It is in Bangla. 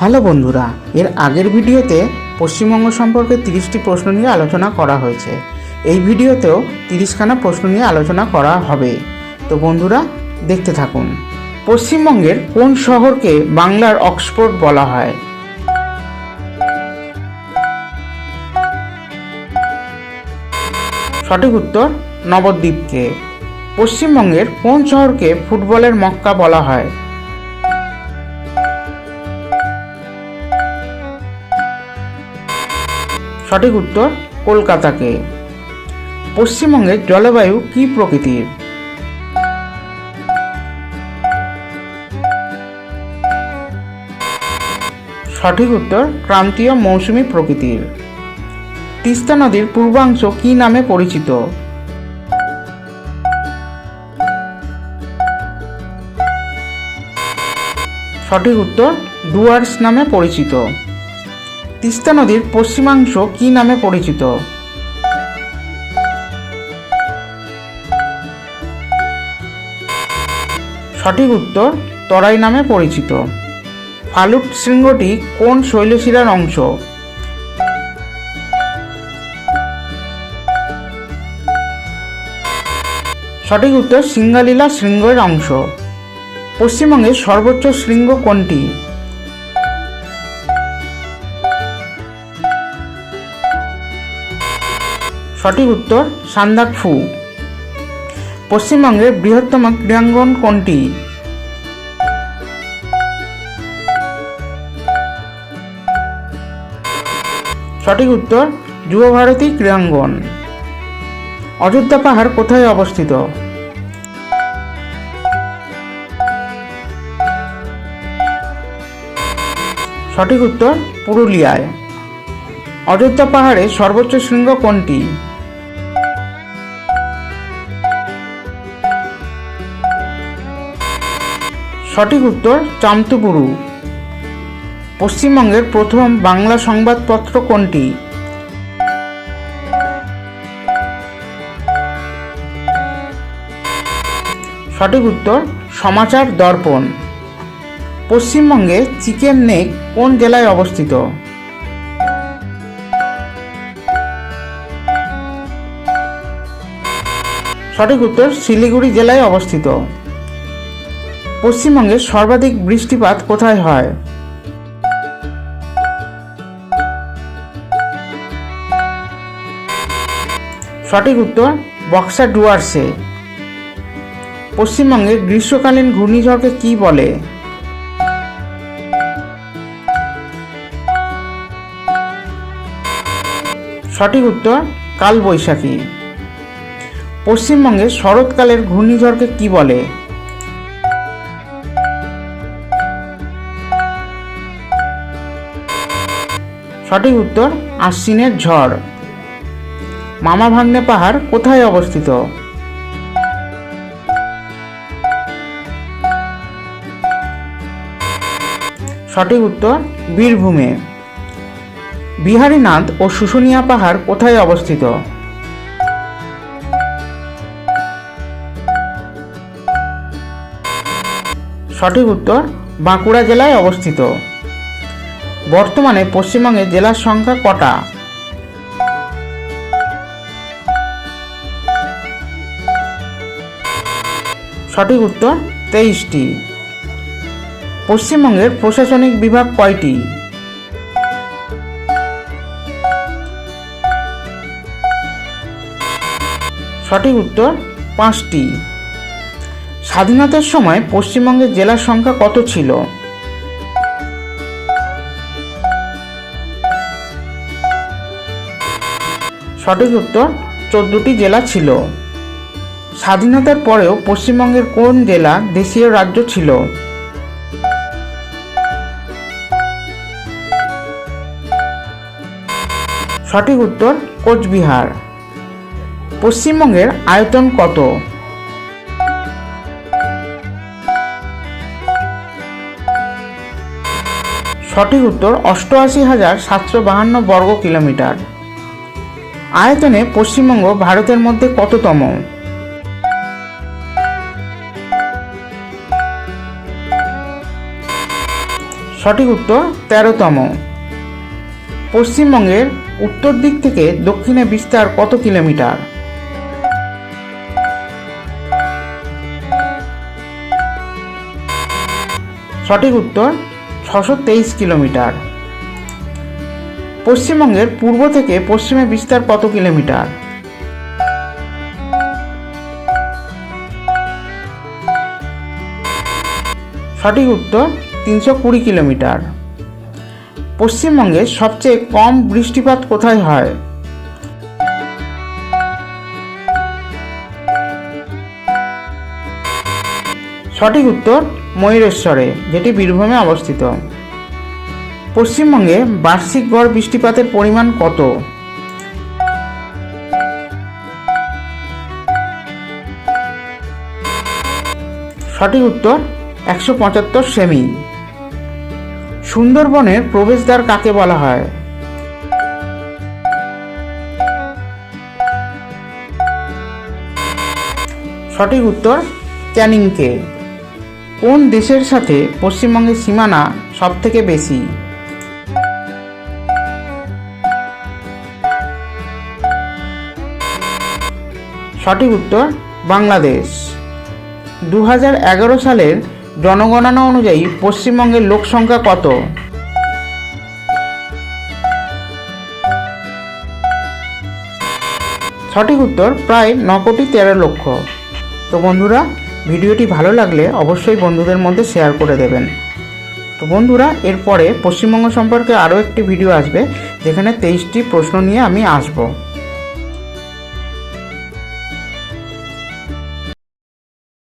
হ্যালো বন্ধুরা, এর আগের ভিডিওতে পশ্চিমবঙ্গ সম্পর্কে তিরিশটি প্রশ্ন নিয়ে আলোচনা করা হয়েছে। এই ভিডিওতেও তিরিশখানা প্রশ্ন নিয়ে আলোচনা করা হবে। তো বন্ধুরা, দেখতে থাকুন। পশ্চিমবঙ্গের কোন শহরকে বাংলার অক্সফোর্ড বলা হয়? সঠিক উত্তর, নবদ্বীপকে। পশ্চিমবঙ্গের কোন শহরকে ফুটবলের মক্কা বলা হয়? সঠিক উত্তর কলকাতাকে। পশ্চিমবঙ্গের জলবায়ু কি প্রকৃতির? সঠিক উত্তর ক্রান্তীয় মৌসুমি প্রকৃতির। তিস্তা নদীর পূর্বাংশ কি নামে পরিচিত? সঠিক উত্তর ডুয়ার্স নামে পরিচিত। তিস্তা নদীর পশ্চিমাংশ কি নামে পরিচিত? সঠিক উত্তর, তরাই নামে পরিচিত। ফালুট শৃঙ্গটি কোন শৈলশিরার অংশ? সঠিক উত্তর, সিঙ্গালীলা শৃঙ্গের অংশ। পশ্চিমবঙ্গের সর্বোচ্চ শৃঙ্গ কোনটি? সঠিক উত্তর সান্দাকফু পশ্চিমবঙ্গের বৃহত্তম ক্রীড়াঙ্গন কোনটি? সঠিক উত্তর যুব ভারতী ক্রীড়াঙ্গন। অযোধ্যা পাহাড় কোথায় অবস্থিত? সঠিক উত্তর, পুরুলিয়ায়। অযোধ্যা পাহাড়ে সর্বোচ্চ শৃঙ্গ কোনটি? সঠিক উত্তর চামতুবুরু পশ্চিমবঙ্গের প্রথম বাংলা সংবাদপত্র কোনটি? সঠিক উত্তর, সমাচার দর্পণ। পশ্চিমবঙ্গে চিকেন নেক কোন জেলায় অবস্থিত? সঠিক উত্তর, শিলিগুড়ি জেলায় অবস্থিত। পশ্চিমবঙ্গে সর্বাধিক বৃষ্টিপাত কোথায় হয়? সঠিক উত্তর, বক্সা ডুয়ার্সে। পশ্চিমবঙ্গে গ্রীষ্মকালীন ঘূর্ণিঝড়কে কি বলে? সঠিক উত্তর, কালবৈশাখী। পশ্চিমবঙ্গে শরৎকালের ঘূর্ণিঝড়কে কি বলে? সঠিক উত্তর আশ্বিনের ঝড়। মামা ভাগ্নে পাহাড় কোথায় অবস্থিত? সঠিক উত্তর বীরভূমে। বিহারীনাথ ও শুশুনিয়া পাহাড় কোথায় অবস্থিত? সঠিক উত্তর বাঁকুড়া জেলায় অবস্থিত। বর্তমানে পশ্চিমবঙ্গে জেলার সংখ্যা কটা? সঠিক উত্তর, তেইশটি। পশ্চিমবঙ্গের প্রশাসনিক বিভাগ কয়টি? সঠিক উত্তর, পাঁচটি। স্বাধীনতার সময় পশ্চিমবঙ্গের জেলার সংখ্যা কত ছিল? সঠিক উত্তর চোদ্দটি জেলা ছিল। স্বাধীনতার পরেও পশ্চিমবঙ্গের কোন জেলা দেশীয় রাজ্য ছিল? সঠিক উত্তর কোচবিহার। পশ্চিমবঙ্গের আয়তন কত? সঠিক উত্তর অষ্টআশি হাজার সাতশো বাহান্ন বর্গ কিলোমিটার। আয়তনে পশ্চিমবঙ্গ ভারতের মধ্যে কততম? সঠিক উত্তর, তেরোতম। পশ্চিমবঙ্গের উত্তর দিক থেকে দক্ষিণে বিস্তার কত কিলোমিটার? সঠিক উত্তর, ছশো তেইশ কিলোমিটার। পশ্চিমবঙ্গের পূর্ব থেকে পশ্চিমে বিস্তার কত কিলোমিটার? সঠিক উত্তর, তিনশো কুড়ি কিলোমিটার। পশ্চিমবঙ্গে সবচেয়ে কম বৃষ্টিপাত কোথায় হয়? সঠিক উত্তর, ময়ূরেশ্বরে, যেটি বীরভূমে অবস্থিত। পশ্চিমবঙ্গে বার্ষিক গড় বৃষ্টিপাতের পরিমাণ কত? সঠিক উত্তর, একশো পঁচাত্তর সেমি। সুন্দরবনের প্রবেশদ্বার কাকে বলা হয়? সঠিক উত্তর ক্যানিংকে কোন দেশের সাথে পশ্চিমবঙ্গের সীমানা সবথেকে বেশি? সঠিক উত্তর বাংলাদেশ। দু সালের জনগণনা অনুযায়ী পশ্চিমবঙ্গের লোক সংখ্যা কত? সঠিক উত্তর প্রায় ন কোটি তেরো লক্ষ। তো বন্ধুরা, ভিডিওটি ভালো লাগলে অবশ্যই বন্ধুদের মধ্যে শেয়ার করে দেবেন। তো বন্ধুরা, এরপরে পশ্চিমবঙ্গ সম্পর্কে আরও একটি ভিডিও আসবে, যেখানে তেইশটি প্রশ্ন নিয়ে আমি আসব।